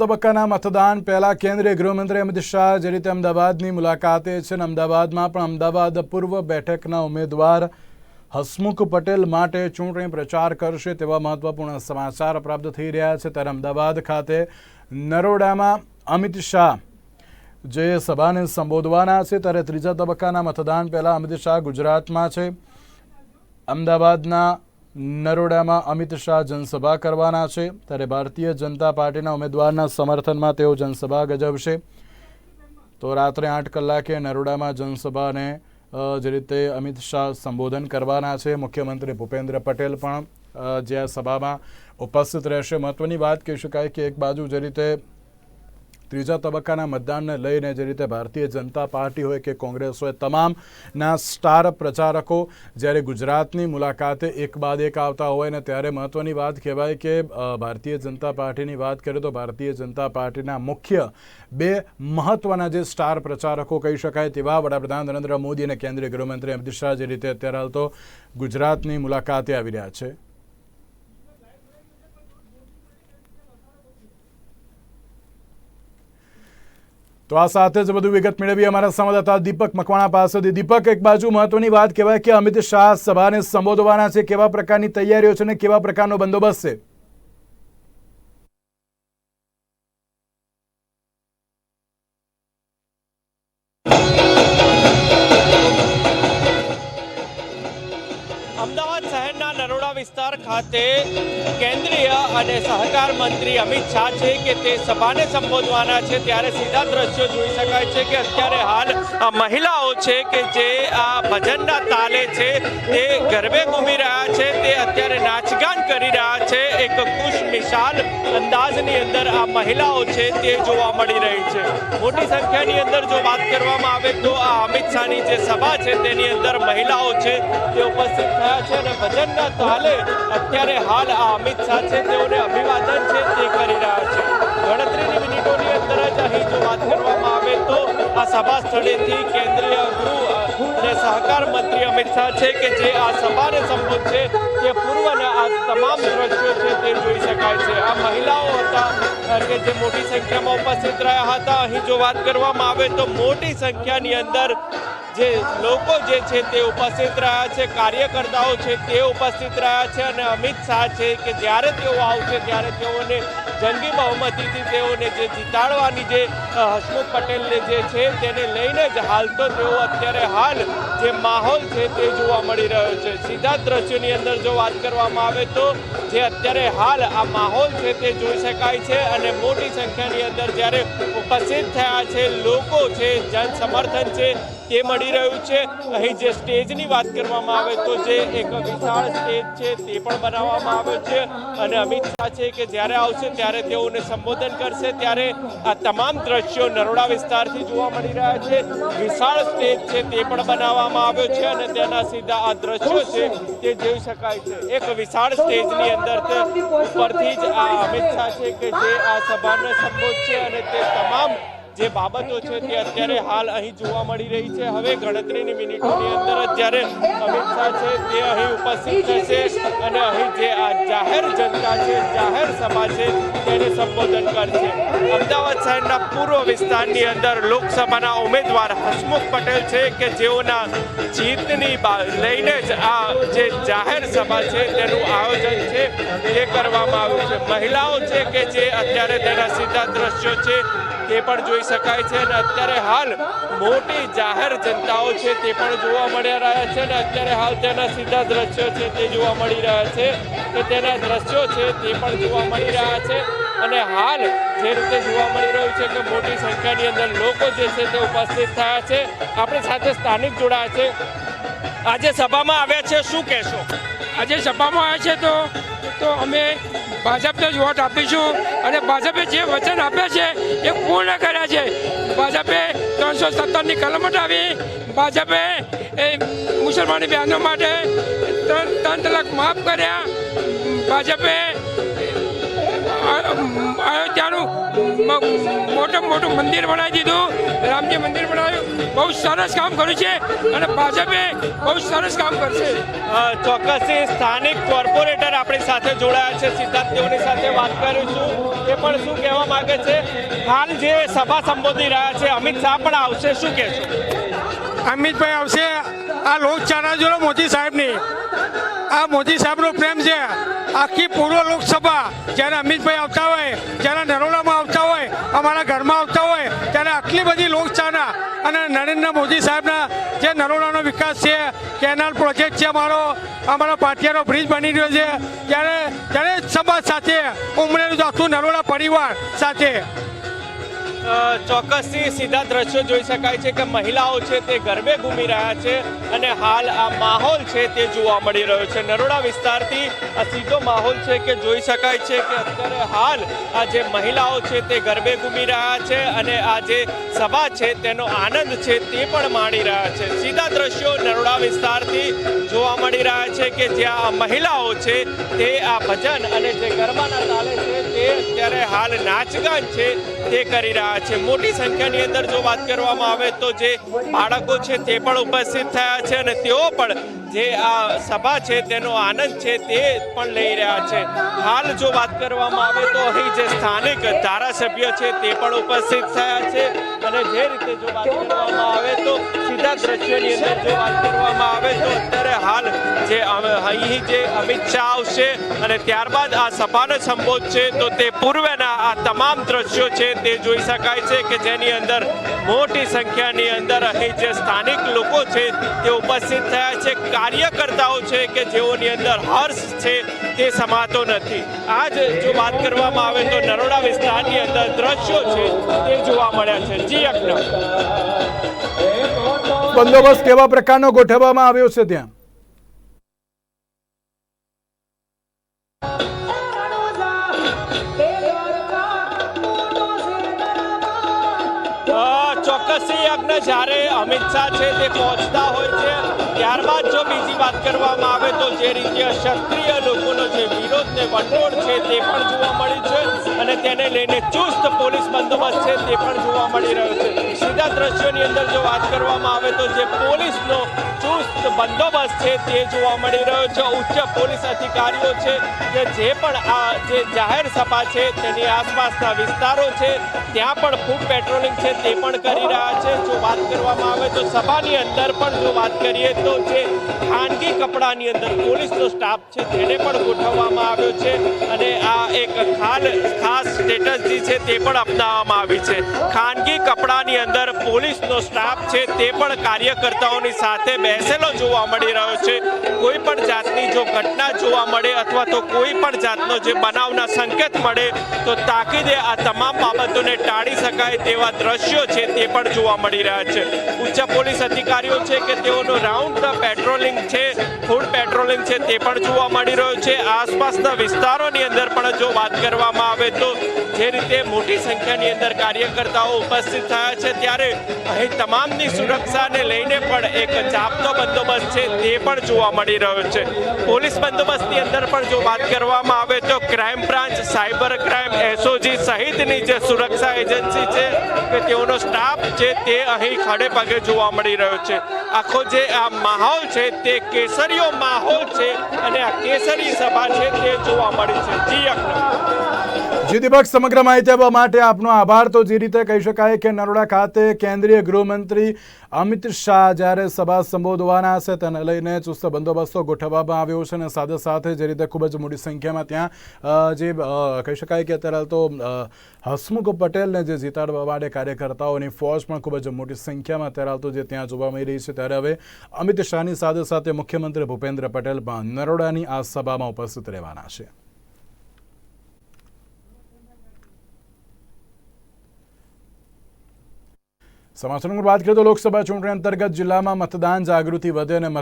તબક્કાના મતદાન પહેલા કેન્દ્રીય ગૃહમંત્રી અમિત શાહ જે રીતે અમદાવાદની મુલાકાતે છે અને અમદાવાદમાં પણ અમદાવાદ પૂર્વ બેઠકના ઉમેદવાર હસમુખ પટેલ માટે ચૂંટણી પ્રચાર કરશે તેવા મહત્વપૂર્ણ સમાચાર પ્રાપ્ત થઈ રહ્યા છે. ત્યારે અમદાવાદ ખાતે નરોડામાં અમિત શાહ જે સભાને સંબોધવાના છે. ત્યારે ત્રીજા તબક્કાના મતદાન પહેલાં અમિત શાહ ગુજરાતમાં છે. અમદાવાદના નરોડામાં અમિત શાહ જનસભા કરવાના છે. ત્યારે ભારતીય જનતા પાર્ટીના ઉમેદવારના સમર્થનમાં તેઓ જનસભા ગજવશે. તો રાત્રે આઠ કલાકે નરોડામાં જનસભાને જે રીતે અમિત શાહ સંબોધન કરવાના છે, મુખ્યમંત્રી ભૂપેન્દ્ર પટેલ પણ જે આ સભામાં ઉપસ્થિત રહેશે. મહત્વની વાત કહી શકાય કે એક બાજુ જે રીતે ત્રીજા તબક્કાના મતદાનને લઈને જે રીતે ભારતીય જનતા પાર્ટી હોય કે કોંગ્રેસ હોય, તમામના સ્ટાર પ્રચારકો જ્યારે ગુજરાતની મુલાકાતે એક બાદ એક આવતા હોય ને ત્યારે મહત્વની વાત કહેવાય કે ભારતીય જનતા પાર્ટીની વાત કરીએ તો ભારતીય જનતા પાર્ટીના મુખ્ય બે મહત્વના જે સ્ટાર પ્રચારકો કહી શકાય તેવા વડાપ્રધાન નરેન્દ્ર મોદી અને કેન્દ્રીય ગૃહમંત્રી અમિત શાહ જે રીતે અત્યારે હાલ તો ગુજરાતની મુલાકાતે આવી રહ્યા છે. તો આ સાથે જ વધુ વિગત મેળવી અમારા સંવાદદાતા દીપક મકવાણા પાસેથી. દીપક, એક બાજુ મહત્વની વાત કહેવાય કે અમિત શાહ સભાને સંબોધવાના છે. કેવા પ્રકારની તૈયારીઓ છે અને કેવા પ્રકારનો બંદોબસ્ત છે? અમદાવાદ શહેરના નરોડા વિસ્તાર ખાતે અને સહકાર મંત્રી અમિત શાહ છે કે તે સભાને સંબોધવાના છે, ત્યારે સીધા દ્રશ્યો જોઈ શકાય છે કે અત્યારે હાલ આ મહિલાઓ છે કે જે આ ભજનના તાલે છે, તે ગરબે ઘૂમી રહ્યા છે, તે અત્યારે નાચગાન કરી રહ્યા છે. એક ખુશ મિસાલ અંદાજની અંદર આ મહિલાઓ છે તે જોવા મળી રહી છે. મોટી સંખ્યાની અંદર જો વાત કરવામાં આવે તો આ અમિત શાહની જે સભા છે, તેની અંદર મહિલાઓ છે તે ઉપસ્થિત થયા છે અને ભજનના તાલે અત્યારે હાલ આ અમિત શાહ છે, તેઓને અભિવાદન છે તે કરી રહ્યા છે. ગણતરીની મિનિટોની અંદર જ અહીં જો વાત કરવામાં આવે તો આ સભા સ્થળેથી કેન્દ્રીય ગૃહ અને સહકાર મંત્રી અમિત શાહ છે કે જે આ સભાને સંબોધશે તે પૂર્વના આ તમામ દ્રશ્યો છે તે જોઈ શકાય છે. આ મહિલાઓ હતા કે જે મોટી સંખ્યામાં ઉપસ્થિત રહ્યા હતા. અહીં જો વાત કરવામાં આવે તો મોટી સંખ્યાની અંદર જે લોકો જે છે તે ઉપસ્થિત રહ્યા છે, કાર્યકર્તાઓ છે તે ઉપસ્થિત રહ્યા છે અને અમિત શાહ છે કે જ્યારે તેઓ આવશે ત્યારે તેઓને જંગી બહુમતીથી તેઓને જે જીતાડવાની જે હસમુખ પટેલને જે છે તેને લઈને જ હાલ તો તેઓ અત્યારે હાલ જે માહોલ છે તે જોવા મળી રહ્યો છે. સીધા દ્રશ્યોની અંદર જો વાત કરવામાં આવે તો જે અત્યારે હાલ આ માહોલ છે તે જોઈ શકાય છે અને મોટી સંખ્યાની અંદર જ્યારે ઉપસ્થિત થયા છે, લોકો છે જન સમર્થન છે તે મળી રહ્યું છે, અહીં જે સ્ટેજની વાત કરવામાં આવે તો જે એક વિશાળ સ્ટેજ છે તે પણ બનાવવામાં આવ્યો છે. અને અમિત શાહ છે કે જ્યારે આવશે ત્યારે તેઓને સંબોધન કરશે. ત્યારે આ તમામ દ્રશ્યો નરોડા વિસ્તારથી જોવા મળી રહ્યા છે. વિશાળ સ્ટેજ છે તે પણ બનાવવામાં આવ્યો છે અને તેના સીધા આ દ્રશ્યો છે તે જોઈ શકાય છે. એક વિશાળ સ્ટેજની અંદર ઉપરથી જ આ અમિત શાહ છે કે જે આ સભાને સંબોધશે અને તે તમામ જે બાબતો છે તે અત્યારે હાલ અહીં જોવા મળી રહી છે. હવે ગણતરીની મિનિટોની અંદર જ જ્યારે અમિત શાહ છે તે અહીં ઉપસ્થિત થશે અને અહીં જે આ જાહેર જનતા છે, જાહેર સભા છે, તેને સંબોધન કરશે. અમદાવાદ શહેરના પૂર્વ વિસ્તારની અંદર લોકસભાના ઉમેદવાર હસમુખ પટેલ છે કે જેઓના જીતની લઈને જ આ જે જાહેર સભા છે તેનું આયોજન છે તે કરવામાં આવ્યું છે. મહિલાઓ છે કે જે અત્યારે તેના સીધા દ્રશ્યો છે તે પણ જોઈ શકાય છે અને અત્યારે હાલ મોટી જાહેર જનતાઓ છે તે પણ જોવા મળી રહ્યા છે અને અત્યારે હાલ તેના સીધા દ્રશ્યો છે તે જોવા મળી રહ્યા છે કે તેના દ્રશ્યો છે તે પણ જોવા મળી રહ્યા છે અને હાલ જે રીતે જોવા મળી રહ્યું છે કે મોટી સંખ્યાની અંદર લોકો જે છે તે ઉપસ્થિત થયા છે. આપણી સાથે સ્થાનિક જોડાયા છે. આજે સભામાં આવ્યા છે, શું કહેશો? આજે સભામાં આવ્યા છે તો તો અમે ભાજપને જ વોટ આપીશું અને ભાજપે જે વચન આપ્યા છે એ પૂર્ણ કર્યા છે. ભાજપે ત્રણસો સત્તરની કલમ હટાવી ભાજપે એ મુસલમાની બહેનો માટે ત્રણ ત્રણ તલાક માફ કર્યા. ભાજપે અયોધ્યાનું મોટું મોટું મંદિર બનાવી દીધું. રામજી મંદિર બનાવ્યું. બહુ સરસ કામ કર્યું છે. અને ભાજપે બહુ સરસ કામ કરશે. ચોક્કસ ચોક્કસથી સ્થાનિક કોર્પોરેટર આપણી સાથે જોડાયા છે. સિદ્ધાર્થ તેઓની સાથે વાત કરીશું એ પણ શું કહેવા માંગે છે? હાલ જે સભા સંબોધી રહ્યા છે અમિત શાહ પણ આવશે. શું કહેશો? અમિતભાઈ આવશે. આ લોકચાહના જોડો મોદી સાહેબની. આ મોદી સાહેબનો પ્રેમ છે. આખી પૂર્વ લોકસભા જ્યારે અમિતભાઈ આવતા હોય, જ્યારે નરોડામાં આવતા હોય, અમારા ઘરમાં આવતા હોય, ત્યારે આટલી બધી લોકચાના અને નરેન્દ્ર મોદી સાહેબના જે નરોડાનો વિકાસ છે, કેનાલ પ્રોજેક્ટ છે અમારો અમારો પાટિયાનો બ્રિજ બની રહ્યો છે. ત્યારે જ સમાજ સાથે ઉમરેલું આખું નરોડા પરિવાર સાથે. ચોક્કસથી સીધા દ્રશ્યો જોઈ શકાય છે કે મહિલાઓ છે તે ગરબે ઘૂમી રહ્યા છે અને હાલ આ માહોલ છે તે જોવા મળી રહ્યો છે. નરોડા વિસ્તારથી આ સીધો માહોલ છે કે જોઈ શકાય છે કે અત્યારે હાલ આ જે મહિલાઓ છે તે ગરબે ઘૂમી રહ્યા છે અને આ જે સભા છે તેનો આનંદ છે તે પણ માણી રહ્યા છે. સીધા દ્રશ્યો નરોડા વિસ્તારથી જોવા મળી રહ્યા છે કે જ્યાં મહિલાઓ છે તે આ ભજન અને જે ગરબાના તાલે છે અત્યારે હાલ નાચગાન છે તે કરી રહ્યા છે. મોટી સંખ્યાની અંદર જો વાત કરવામાં આવે તો જે બાળકો છે તે પણ ઉપસ્થિત થયા છે અને તેઓ પણ જે આ સભા છે તેનો આનંદ છે તે પણ લઈ રહ્યા છે. હાલ જો વાત કરવામાં આવે તો અહીં જે સ્થાનિક ધારાસભ્ય છે તે પણ ઉપસ્થિત થયા છે. અને જે રીતે જો વાત કરવામાં આવે તો સીધા દ્રશ્યોની અંદર જો વાત કરવામાં આવે તો અત્યારે હાલ જે અહીં જે અમિત શાહ આવશે અને ત્યારબાદ આ સભાને સંબોધશે, તો તે પૂર્વેના આ તમામ દ્રશ્યો છે તે જોઈ શકાય છે કે જેની અંદર મોટી સંખ્યાની અંદર અહીં જે સ્થાનિક લોકો છે તે ઉપસ્થિત થયા છે, કાર્યકર્તાઓ છે કે જેઓની અંદર હર્ષ છે તે સમાતો નથી. આજ જો વાત કરવામાં આવે તો નરોડા વિસ્તારની અંદર દ્રશ્યો છે તે જોવા મળ્યા છે. જી અકનમ બંદોબસ્ત કેવા પ્રકારનો ગોઠવવામાં આવ્યો છે ત્યાં? ચોક્કસથી યજ્ઞ જ્યારે અમિત શાહ છે તે પહોંચતા હોય છે ત્યારબાદ જો બીજી વાત કરવામાં આવે તો જે રીતે ક્ષત્રિય લોકોનો જે વિરોધ ને વંટોળ છે તે પણ જોવા મળી છે અને તેને લઈને ચુસ્ત પોલીસ બંદોબસ્ત છે તે પણ જોવા મળી રહ્યો છે. સીધા દ્રશ્યોની અંદર જો વાત કરવામાં આવે તો જે પોલીસનો ચુસ્ત બંદોબસ્ત છે તે જોવા મળી રહ્યો છે. ઉચ્ચ પોલીસ અધિકારીઓ છે કે જે પણ આ જે જાહેર સભા છે તેની આસપાસના વિસ્તારો છે, ત્યાં પણ ફૂડ પેટ્રોલિંગ છે તે પણ કરી રહ્યા છે. જો વાત કરવામાં આવે તો સભાની અંદર પણ જો વાત કરીએ તો જે ખાનગી કપડાની અંદર પોલીસનો સ્ટાફ છે તેને પણ ગોઠવવામાં આવ્યો છે અને આ એક ખાલ ખાસ સ્ટેટસ જે છે તે પણ અપનાવવામાં આવી છે. ખાનગી કપડાની અંદર પોલીસનો સ્ટાફ છે તે પણ કાર્યકર્તાઓની સાથે બેસેલો જોવા મળી રહ્યો છે. કોઈ પણ જાતની જો ઘટના જોવા મળે અથવા તો કોઈ પણ જાતનો જે બનાવના સંકેત મળે તો તાકીદે આ તમામ બાબતોને ટાળી શકાય તેવા દ્રશ્યો છે તે પણ જોવા મળી રહ્યા છે. ઉચ્ચ પોલીસ અધિકારીઓ છે કે તેઓનો રાઉન્ડ ધ પેટ્રોલિંગ છે, ફૂડ પેટ્રોલિંગ છે તે પણ જોવા મળી રહ્યો છે. આસપાસના વિસ્તારોની અંદર પણ જો વાત કરવામાં આવે તો જે રીતે મોટી સંખ્યાની અંદર કાર્યકર્તાઓ ઉપસ્થિત થયા છે, ત્યારે અહીં તમામની સુરક્ષાને લઈને પણ એક જાપતો બંદોબસ્ત છે, તે પણ જોવા મળી રહ્યો છે. પોલીસ બંદોબસ્તની અંદર પણ જો વાત કરવામાં આવે તો crime branch, cyber crime, SOG સહિતની જે સુરક્ષા એજન્સી છે કે તેઓનો સ્ટાફ છે, તે અહીં ખડે પગે જોવા મળી રહ્યો છે. આખો જે આ માહોલ છે, તે કેસરીયો માહોલ છે અને આ કેસરી સભા છે, તે જોવા મળી છે. જી અકરમ જી દીપક સમગ્ર માહિતી આપવા માટે આપનો આભાર. તો જે રીતે કહી શકાય કે નરોડા ખાતે કેન્દ્રીય ગૃહમંત્રી અમિત શાહ જ્યારે સભા સંબોધવાના છે તેને લઈને ચુસ્ત બંદોબસ્તો ગોઠવવામાં આવ્યો છે અને સાથે સાથે જે રીતે ખૂબ જ મોટી સંખ્યામાં ત્યાં જે કહી શકાય કે અત્યારે તો હસમુખ પટેલને જે જીતાડવા માટે કાર્યકર્તાઓની ફોજ પણ ખૂબ જ મોટી સંખ્યામાં અત્યારે તો જે ત્યાં જોવા મળી રહી છે. ત્યારે હવે અમિત શાહની સાથે સાથે મુખ્યમંત્રી ભૂપેન્દ્ર પટેલ પણ નરોડાની આ સભામાં ઉપસ્થિત રહેવાના છે. સમાચારની વાત કરીએ તો લોકસભા ચૂંટણી અંતર્ગત જિલ્લામાં મતદાન જાગૃતિ વધે અને મત